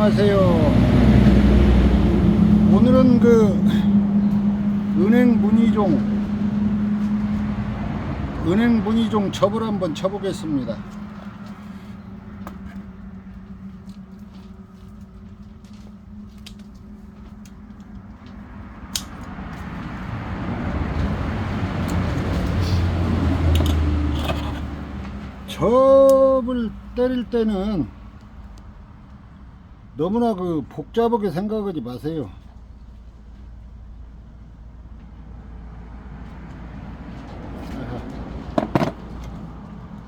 안녕하세요. 오늘은 그 은행 문의종 은행 문의종 접을 한번 쳐보겠습니다. 접을 때릴 때는 너무나 그 복잡하게 생각하지 마세요.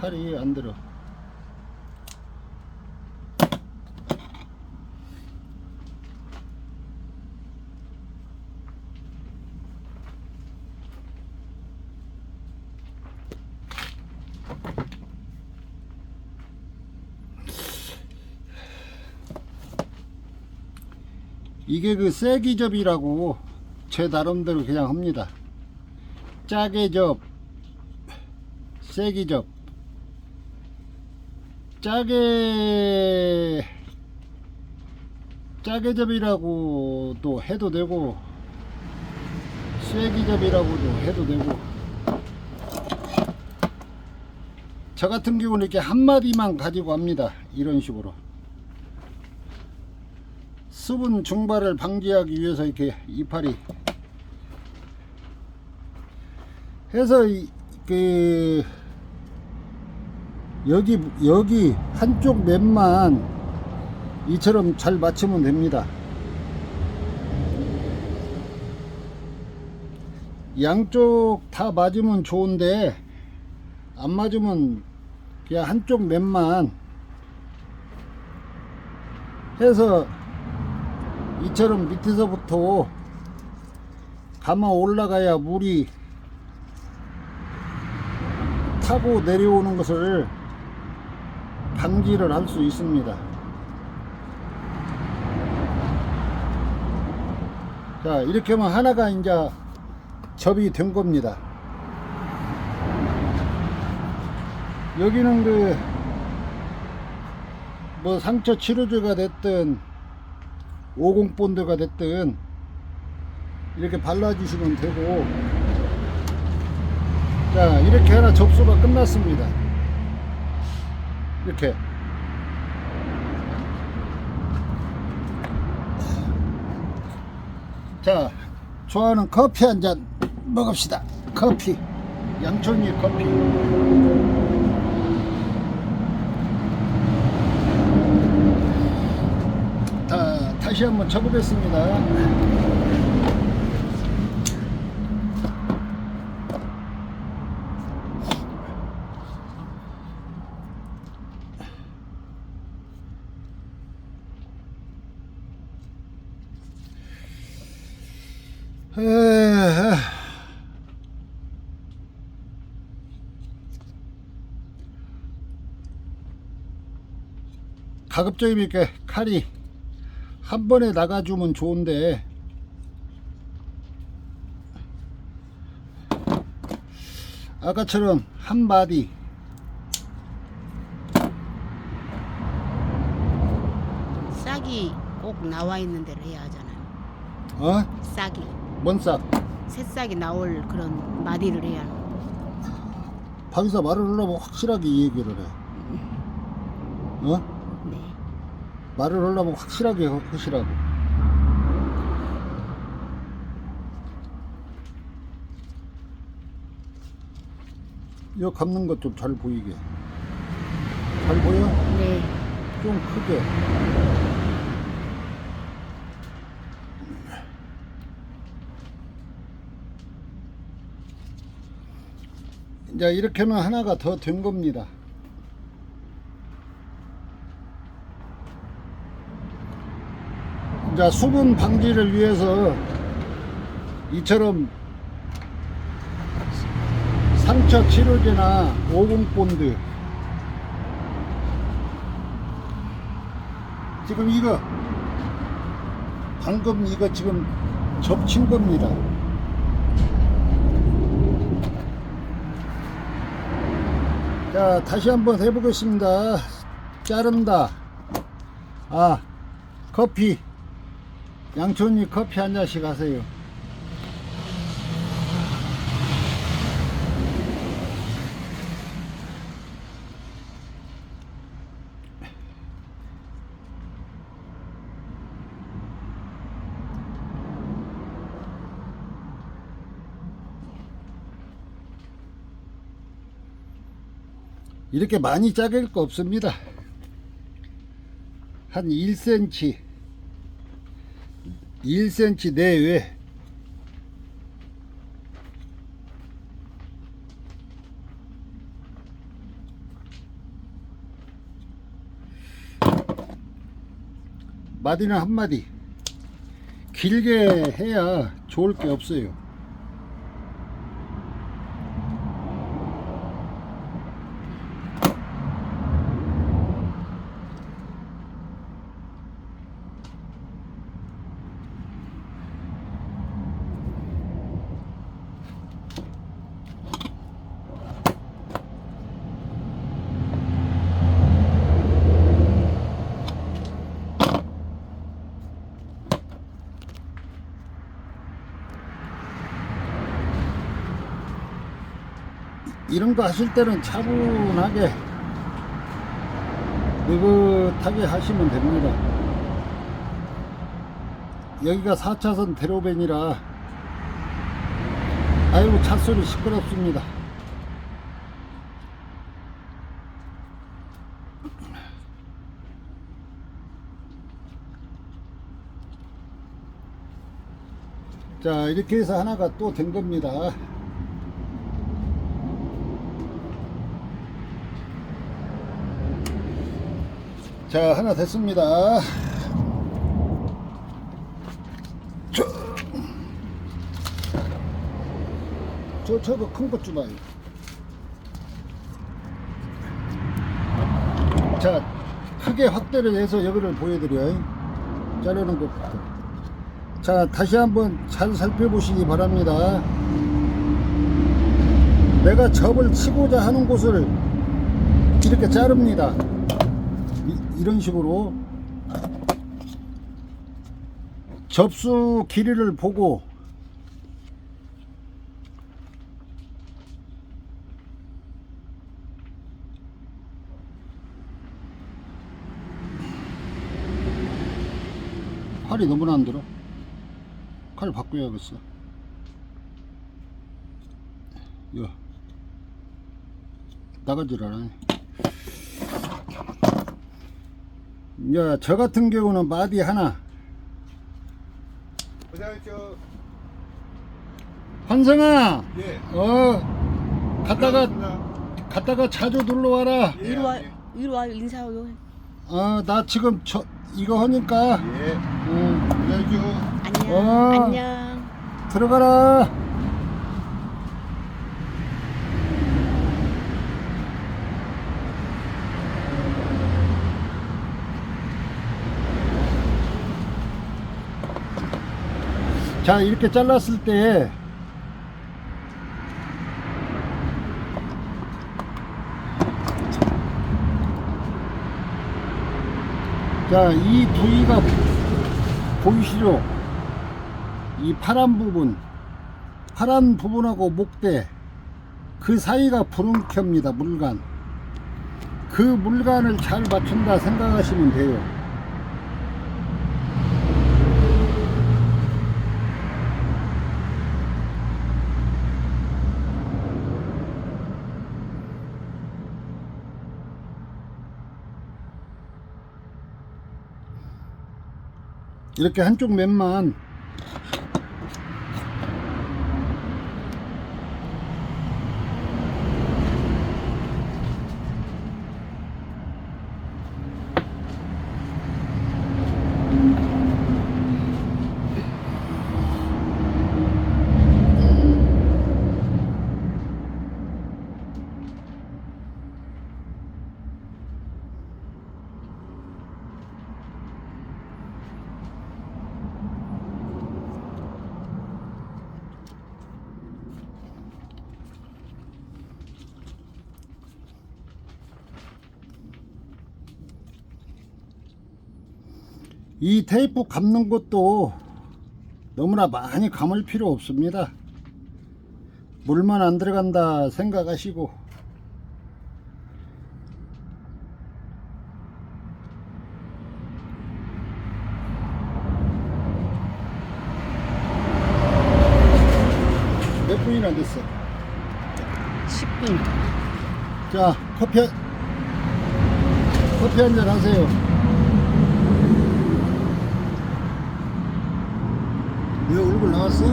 칼이 안 들어. 이게 그 세기접이라고 제 나름대로 그냥 합니다. 짜게 접, 세기 접, 짜게 짜게 접이라고도 해도 되고 쇠기 접이라고도 해도 되고 저 같은 경우는 이렇게 한 마디만 가지고 합니다. 이런 식으로. 수분 증발을 방지하기 위해서 이렇게 이파리 해서 이, 그 여기 여기 한쪽 면만 이처럼 잘 맞추면 됩니다. 양쪽 다 맞으면 좋은데 안 맞으면 그냥 한쪽 면만 해서 이처럼 밑에서부터 감아 올라가야 물이 타고 내려오는 것을 방지를 할 수 있습니다. 자, 이렇게 하면 하나가 이제 접이 된 겁니다. 여기는 그, 뭐 상처 치료제가 됐든, 50 본드가 됐든 이렇게 발라주시면 되고. 자 이렇게 하나 접수가 끝났습니다. 이렇게. 자 좋아하는 커피 한 잔 먹읍시다. 커피. 양천리 커피 다, 다시 한번 쳐보겠습니다. 가급적이면 이렇게 칼이 한 번에 나가주면 좋은데 아까처럼 한 마디 싹이 꼭 나와 있는 대로 해야 하잖아요. 어? 싹이 뭔 싹 새싹이 나올 그런 마디를 해야 하는. 박이사 말을 하려면 확실하게 얘기를 해 어? 네. 말을 하려면 확실하게 하- 하시라고 이거 감는 것 좀 잘 보이게 잘 보여? 네. 좀 크게 이제 이렇게는 하나가 더 된 겁니다 이제 수분 방지를 위해서 이처럼 상처 치료제나 오공 본드 지금 이거 방금 이거 지금 접친 겁니다. 자 다시 한번 해보겠습니다. 자른다. 아 커피 양촌이 커피 한 잔씩 하세요 이렇게 많이 자를 거 없습니다. 한 1cm, 1cm 내외. 마디는 한마디. 길게 해야 좋을 게 없어요. 이런 거 하실 때는 차분하게 느긋하게 하시면 됩니다. 여기가 4차선 대로변이라 아이고 찻소리 시끄럽습니다. 자 이렇게 해서 하나가 또 된 겁니다. 자 하나 됐습니다. 저, 저 저거 큰 것 주봐요. 자 크게 확대를 해서 여기를 보여드려요. 자르는 것부터. 자 다시 한번 잘 살펴보시기 바랍니다. 내가 접을 치고자 하는 곳을 이렇게 자릅니다 이, 이런 식으로 접수 길이를 보고 칼이 너무나 안 들어. 칼 바꿔야겠어. 야 나가질 않아 야, 저 같은 경우는 마디 하나. 고생하셨죠. 환성아, 예. 어, 갔다가, 고맙습니다. 갔다가 자주 놀러 와라. 예, 위로 와 예. 위로 와 인사요. 어, 나 지금 저, 이거 하니까, 예. 응, 고생하셨죠. 안녕 어. 안녕. 들어가라. 자, 이렇게 잘랐을 때, 자, 이 부위가 보이시죠? 이 파란 부분, 파란 부분하고 목대, 그 사이가 부름켜입니다, 물간. 그 물간을 잘 맞춘다 생각하시면 돼요. 이렇게 한쪽 면만 이 테이프 감는 것도 너무나 많이 감을 필요 없습니다. 물만 안 들어간다 생각하시고 몇 분이나 됐어? 10분. 자 커피 한- 커피 한 잔 하세요. 왜 얼굴 나왔어?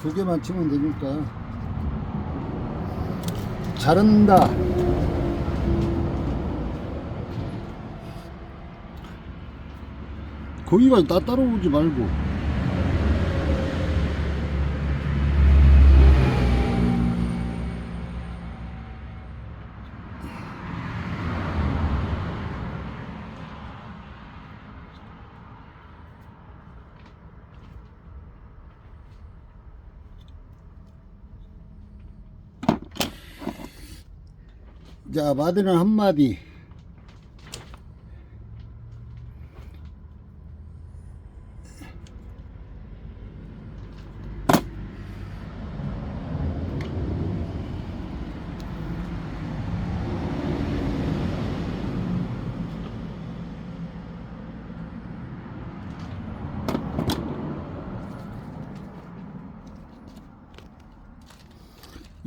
두 개만 치면 되니까 잘한다. 거기가 나 따라오지 말고. 자, 마디는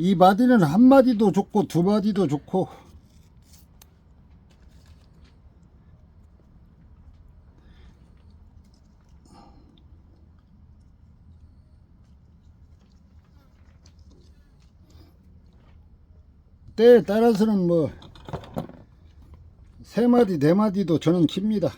이 마디는 한 마디도 좋고 두 마디도 좋고 때에 따라서는 뭐 세 마디 네 마디도 저는 칩니다.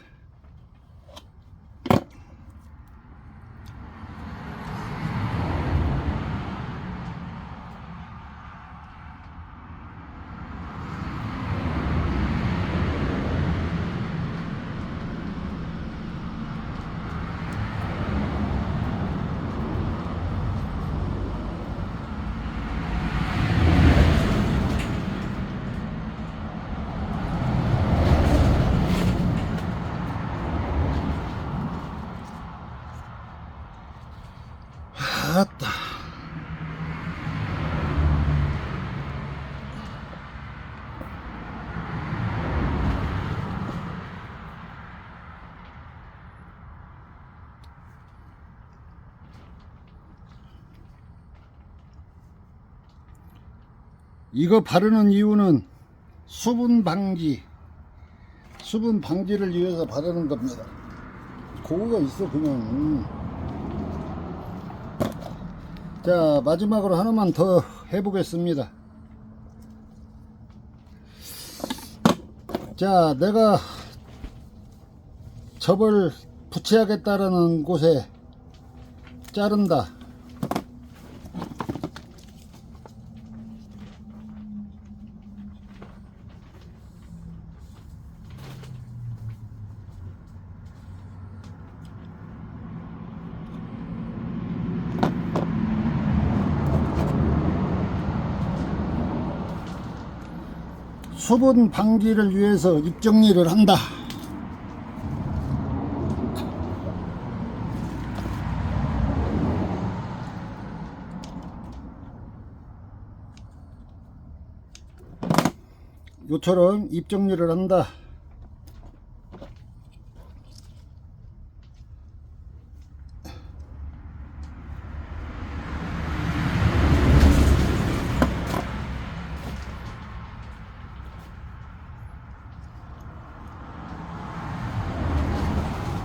아따. 이거 바르는 이유는 수분 방지, 수분 방지를 위해서 바르는 겁니다. 그거가 있어 그냥. 음. 자 마지막으로 하나만 더 해보겠습니다 자 내가 접을 붙여야겠다라는 곳에 자른다 수분 방지를 위해서 입정리를 한다. 요처럼 입정리를 한다.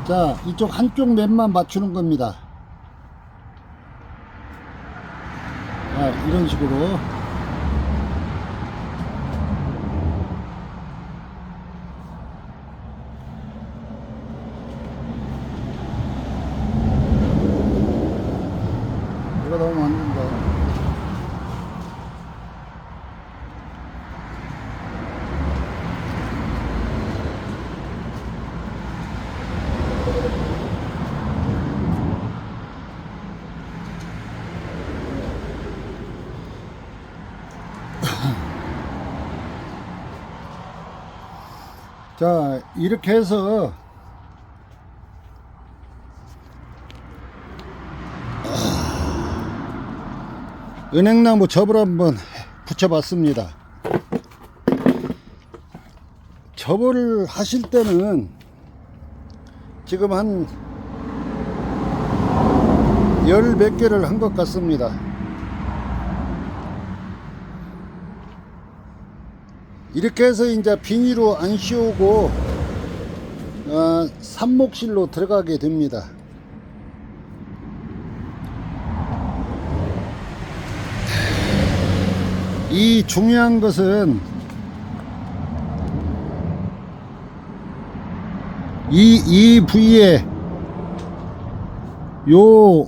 자, 이쪽 한쪽 면만 맞추는 겁니다. 자, 이런 식으로. 이거 너무 안 된다. 자, 이렇게 해서 아, 은행나무 접을 한번 붙여봤습니다. 접을 하실 때는 지금 한 열 몇 개를 한 것 같습니다. 이렇게 해서 이제 비닐로 안 씌우고 어, 삽목실로 들어가게 됩니다. 이 중요한 것은 이, 이 부위에 요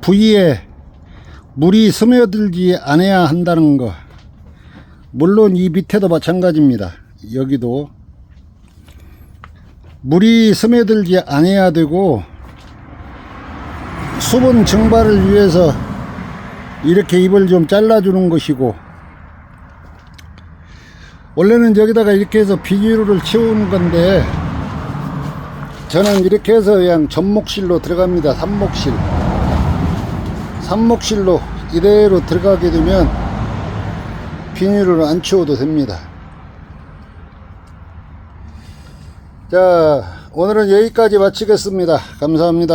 부위에 물이 스며들지 않아야 한다는 거 물론 이 밑에도 마찬가지입니다. 여기도 물이 스며들지 않아야 되고 수분 증발을 위해서 이렇게 잎을 좀 잘라주는 것이고 원래는 여기다가 이렇게 해서 비닐을 채우는 건데 저는 이렇게 해서 그냥 접목실로 들어갑니다. 삽목실 삽목실로 이대로 들어가게 되면 비닐을 안 치워도 됩니다. 자, 오늘은 여기까지 마치겠습니다. 감사합니다.